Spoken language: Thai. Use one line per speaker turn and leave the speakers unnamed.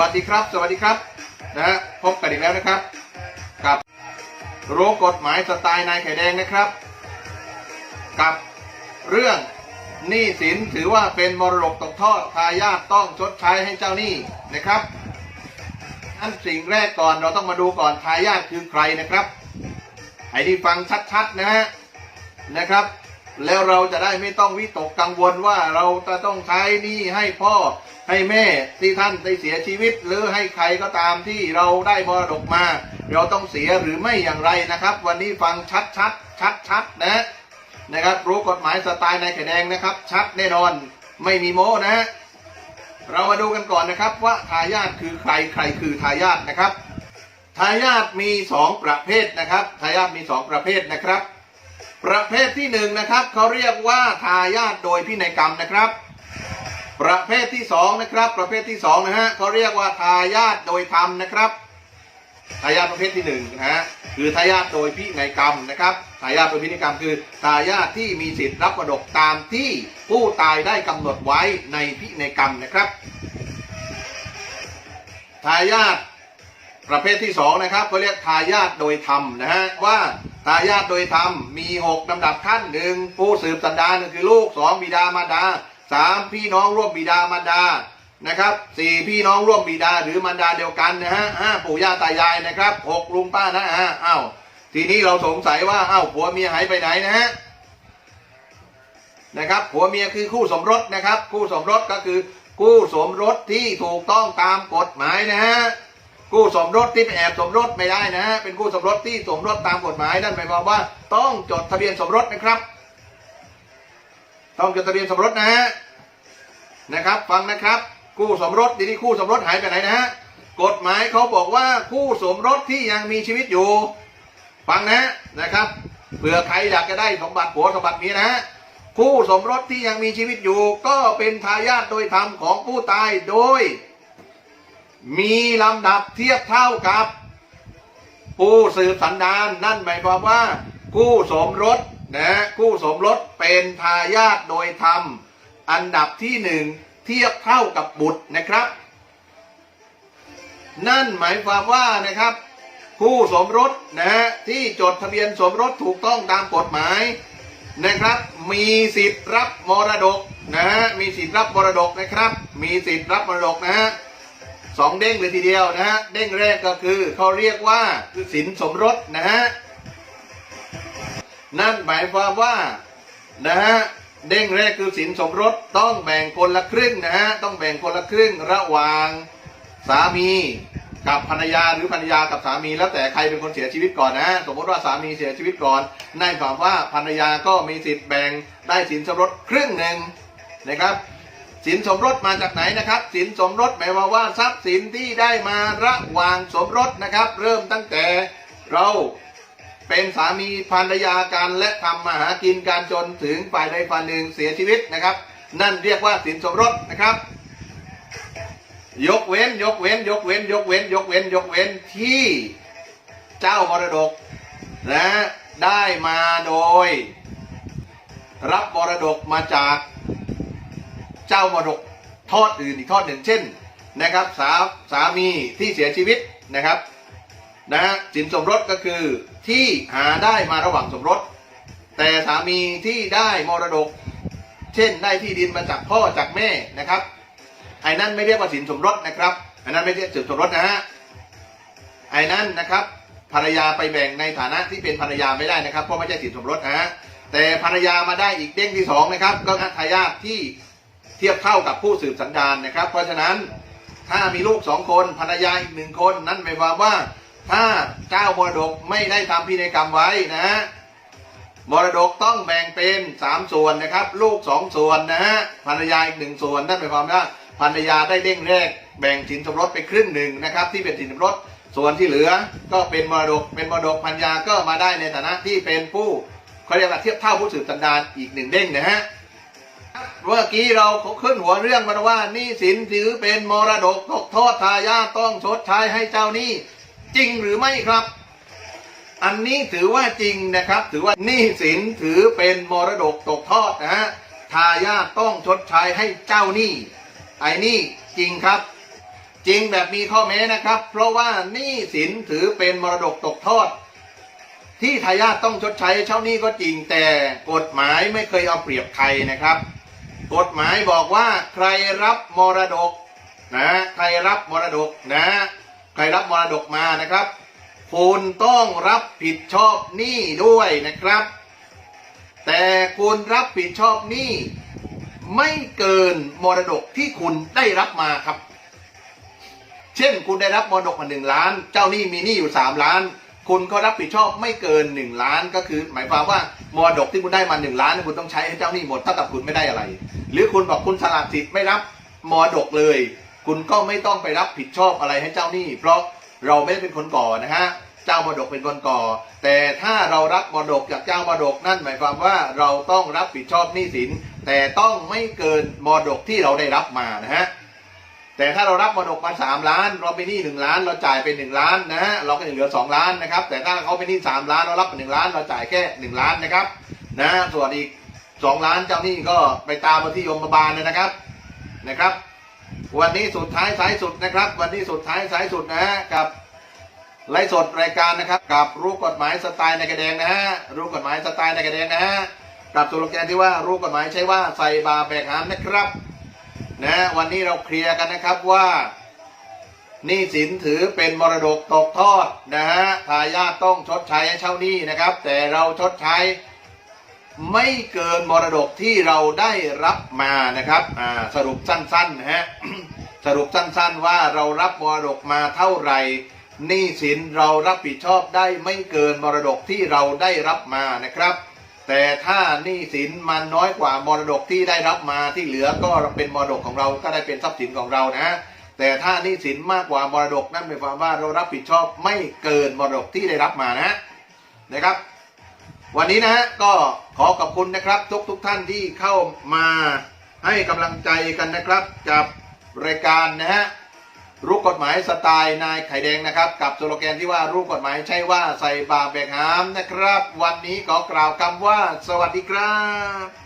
วัสดีครับ สวัสดีครับนะฮะพบกันอีกแล้วนะครับ กับรู้กฎหมายสไตล์นายไข่แดงนะครับ กับเรื่องหนี้สินถือว่าเป็นมรดกตกทอดทายาทต้องชดใช้ให้เจ้าหนี้นะครับอันสิ่งแรกก่อนเราต้องมาดูก่อนทายาทคือใครนะครับไอ้ที่ฟังชัดๆนะฮะนะครับ แล้วเราจะได้ไม่ต้องวิตกกังวลว่าเราจะต้องใช้นี้ให้พ่อให้แม่ที่ท่านได้เสียชีวิต หรือให้ใครก็ตามที่เราได้มรดกมา เราต้องเสียหรือไม่อย่างไรนะครับ วันนี้ฟังชัดชัดชัดชัดนะนะครับ รู้กฎหมายสไตล์ในไข่แดงนะครับ ชัดแน่นอนไม่มีโม้นะฮะเรามาดูกันก่อนนะครับว่าทายาทคือใครใครคือทายาทนะครับทายาทมีสองประเภทนะครับทายาทมีสองประเภทนะครับ ประเภทที่หนึ่งนะครับเขาเรียกว่าทายาทโดยพินัยกรรมนะครับ ประเภทที่สองนะครับ ประเภทที่สองนะฮะเขาเรียกว่าทายาทโดยธรรมนะครับทายาทประเภทที่หนึ่งนะฮะคือทายาทโดยพินัยกรรมนะครับทายาทโดยพินัยกรรมคือทายาทที่มีสิทธิ์รับมรดกตามที่ผู้ตายได้กำหนดไว้ในพินัยกรรมนะครับทายาทประเภทที่สองนะครับเขาเรียกทายาทโดยธรรมนะฮะว่า ทายาทโดยธรรมมีหกลำดับขั้นหนึ่งผู้สืบสันดานคือลูกสองบิดามารดาสามพี่น้องร่วมบิดามารดานะครับสี่พี่น้องร่วมบิดาหรือมารดาเดียวกันนะฮะห้าปู่ย่าตายายนะครับหกลุงป้านะฮะอ้าวทีนี้เราสงสัยว่าอ้าวผัวเมียหายไปไหนนะฮะนะครับผัวเมียคือคู่สมรสนะครับ คู่สมรสก็คือคู่สมรสที่ถูกต้องตามกฎหมายนะฮะ คู่สมรสที่ไปแอบสมรสไม่ได้นะฮะเป็นคู่สมรสที่สมรสตามกฎหมายนั่นหมายความว่า ต้องจดทะเบียนสมรสนะครับ ต้องจดทะเบียนสมรสนะฮะนะครับ ฟังนะครับคู่สมรสทีนี้คู่สมรสหายไปไหนนะฮะกฎหมายเขาบอกว่าคู่สมรสที่ยังมีชีวิตอยู่ ฟังนะฮะนะครับเผื่อใครอยากจะได้สมบัติผัวสมบัติเมียนะฮะคู่สมรสที่ยังมีชีวิตอยู่ ก็เป็นทายาทโดยธรรมของผู้ตายโดย มีลำดับเทียบเท่ากับ ผู้สืบสันดานนั่นหมายความว่า คู่สมรสนะคู่สมรสเป็นทายาทโดยธรรม อันดับที่หนึ่งเทียบเท่ากับบุตรนะครับ นั่นหมายความว่านะครับ คู่สมรสนะที่จดทะเบียนสมรสถูกต้องตามกฎหมายนะครับ มีสิทธิ์รับมรดกนะฮะมีสิทธิ์รับมรดกนะครับ มีสิทธิ์รับมรดกนะฮะ สองเด้งเลยทีเดียวนะฮะเด้งแรกก็คือเขาเรียกว่าคือสินสมรสนะฮะนั่นหมายความว่านะฮะเด้งแรกคือสินสมรสต้องแบ่งคนละครึ่งนะฮะต้องแบ่งคนละครึ่งระหว่างสามีกับภรรยาหรือภรรยากับสามี แล้วแต่ใครเป็นคนเสียชีวิตก่อนนะฮะสมมติว่าสามีเสียชีวิตก่อนนั่นหมายความว่าภรรยาก็มีสิทธิ์แบ่งได้สินสมรสครึ่งหนึ่งนะครับ สินสมรสมาจากไหนนะครับ สินสมรสหมายความว่าทรัพย์สินที่ได้มาระหว่างสมรสนะครับ เริ่มตั้งแต่เราเป็นสามีภรรยากันและทำมาหากินการจนถึงฝ่ายใดฝ่ายหนึ่งเสียชีวิตนะครับ นั่นเรียกว่าสินสมรสนะครับ ยกเว้นยกเว้น ยกเว้น ยกเว้น ยกเว้น ยกเว้นที่เจ้ามรดกนะได้มาโดย รับมรดกมาจาก เจ้ามรดกทอดอื่นอีกทอดหนึ่งเช่นนะครับสาสามีที่เสียชีวิตนะครับนะฮะสินสมรสก็คือที่หาได้มาระหว่างสมรส แต่สามีที่ได้มรดก เช่นได้ที่ดินมาจากพ่อจากแม่นะครับไอ้นั่นไม่เรียกว่าสินสมรสนะครับไอ้นั้นไม่เรียกสินสมรสนะฮะไอ้นั่นนะครับภรรยาไปแบ่งในฐานะที่เป็นภรรยาไม่ได้นะครับเพราะไม่ใช่สินสมรสนะฮะแต่ภรรยามาได้อีกเด้งที่สองนะครับก็ทายาทที่ เทียบเท่ากับผู้สืบสันดานนะครับ เพราะฉะนั้นถ้ามีลูกสองคนภรรยาอีกหนึ่งคนนั่นหมายความว่า ถ้าเจ้ามรดกไม่ได้ทำพินัยกรรมไว้นะฮะมรดกต้องแบ่งเป็นสามส่วนนะครับ ลูกสองส่วนนะฮะภรรยาอีกหนึ่งส่วนนั่นหมายความว่าภรรยาได้เด้งแรก แบ่งสินสมรสไปครึ่งหนึ่งนะครับ ที่เป็นสินสมรสส่วนที่เหลือก็เป็นมรดกเป็นมรดกภรรยาก็มาได้ในฐานะที่เป็นผู้เขาเรียกว่าเทียบเท่าผู้สืบสันดานอีกหนึ่งเด้งนะฮะ เมื่อกี้เราขึ้นหัวเรื่องมาว่านี้สินถือเป็นมรดกตกทอดทายาทต้องชดใช้ให้เจ้าหนี้ จริงหรือไม่ครับ อันนี้ถือว่าจริงนะครับ ถือว่านี้สินถือเป็นมรดกตกทอดนะฮะทายาทต้องชดใช้ให้เจ้าหนี้ไอ้นี่จริงครับ จริงแบบมีข้อแม้นะครับ เพราะว่านี้สินถือเป็นมรดกตกทอดที่ทายาทต้องชดใช้เช่าหนี้ก็จริงแต่กฎหมายไม่เคยเอาเปรียบใครนะครับ กฎหมายบอกว่าใครรับมรดกนะใครรับมรดกนะ ใครรับมรดกมานะครับ คุณต้องรับผิดชอบหนี้ด้วยนะครับ แต่คุณรับผิดชอบหนี้ไม่เกินมรดกที่คุณได้รับมาครับ เช่นคุณได้รับมรดกมาหนึ่งล้าน เจ้าหนี้มีหนี้อยู่สามล้าน คุณก็รับผิดชอบไม่เกินหนึ่งล้านก็คือ หมายความว่ามรดกที่คุณได้มาหนึ่งล้านคุณต้องใช้ให้เจ้าหนี้หมดเท่ากับคุณไม่ได้อะไร หรือคุณบอกคุณสละสิทธิ์ไม่รับมรดกเลย คุณก็ไม่ต้องไปรับผิดชอบอะไรให้เจ้าหนี้ เพราะเราไม่ได้เป็นคนก่อนะฮะเจ้ามรดกเป็นคนก่อ แต่ถ้าเรารับมรดกจากเจ้ามรดกนั่นหมายความว่าเราต้องรับผิดชอบหนี้สิน แต่ต้องไม่เกินมรดกที่เราได้รับมานะฮะ แต่ถ้าเรารับมรดกมาสามล้าน เราไปหนี้หนึ่งล้าน เราจ่ายไปหนึ่งล้านนะฮะเราก็จะเหลือสองล้านนะครับ แต่ถ้าเขาไปหนี้สามล้านเรารับไปหนึ่งล้าน เราจ่ายแค่หนึ่งล้านนะครับนะส่วนอีกสองล้านเจ้าหนี้ก็ไปตามมาที่ยมบาลเลยนะครับนะครับ วันนี้สุดท้ายสายสุดนะครับ วันนี้สุดท้ายสายสุดนะฮะกับไลฟ์สดรายการนะครับ กับรู้กฎหมายสไตล์ในกระแดงนะฮะรู้กฎหมายสไตล์ในกระแดงนะฮะกับตัวโลแกนที่ว่ารู้กฎหมายใช้ว่าใส่บาแบกหามนะครับ นะวันนี้เราเคลียร์กันนะครับว่าหนี้สินถือเป็นมรดกตกทอดนะฮะทายาทต้องชดใช้ให้เช่าหนี้นะครับ แต่เราชดใช้ไม่เกินมรดกที่เราได้รับมานะครับสรุปสั้นๆนะฮะสรุปสั้นๆว่าเรารับมรดกมาเท่าไหร่หนี้สินเรารับผิดชอบได้ไม่เกินมรดกที่เราได้รับมานะครับ แต่ถ้าหนี้สินมันน้อยกว่ามรดกที่ได้รับมาที่เหลือก็เป็นมรดกของเราก็ได้เป็นทรัพย์สินของเรานะ แต่ถ้าหนี้สินมากกว่ามรดกนั่นหมายความว่าเรารับผิดชอบไม่เกินมรดกที่ได้รับมานะนะครับ วันนี้นะฮะก็ขอขอบคุณนะครับ ทุกทุกท่านที่เข้ามาให้กำลังใจกันนะครับกับรายการนะฮะ รู้กฎหมายสไตล์นายไข่แดงนะครับ กับสโลแกนที่ว่ารู้กฎหมายใช่ว่าใส่บาแบกหามนะครับ วันนี้ขอกล่าวคำว่า สวัสดีครับ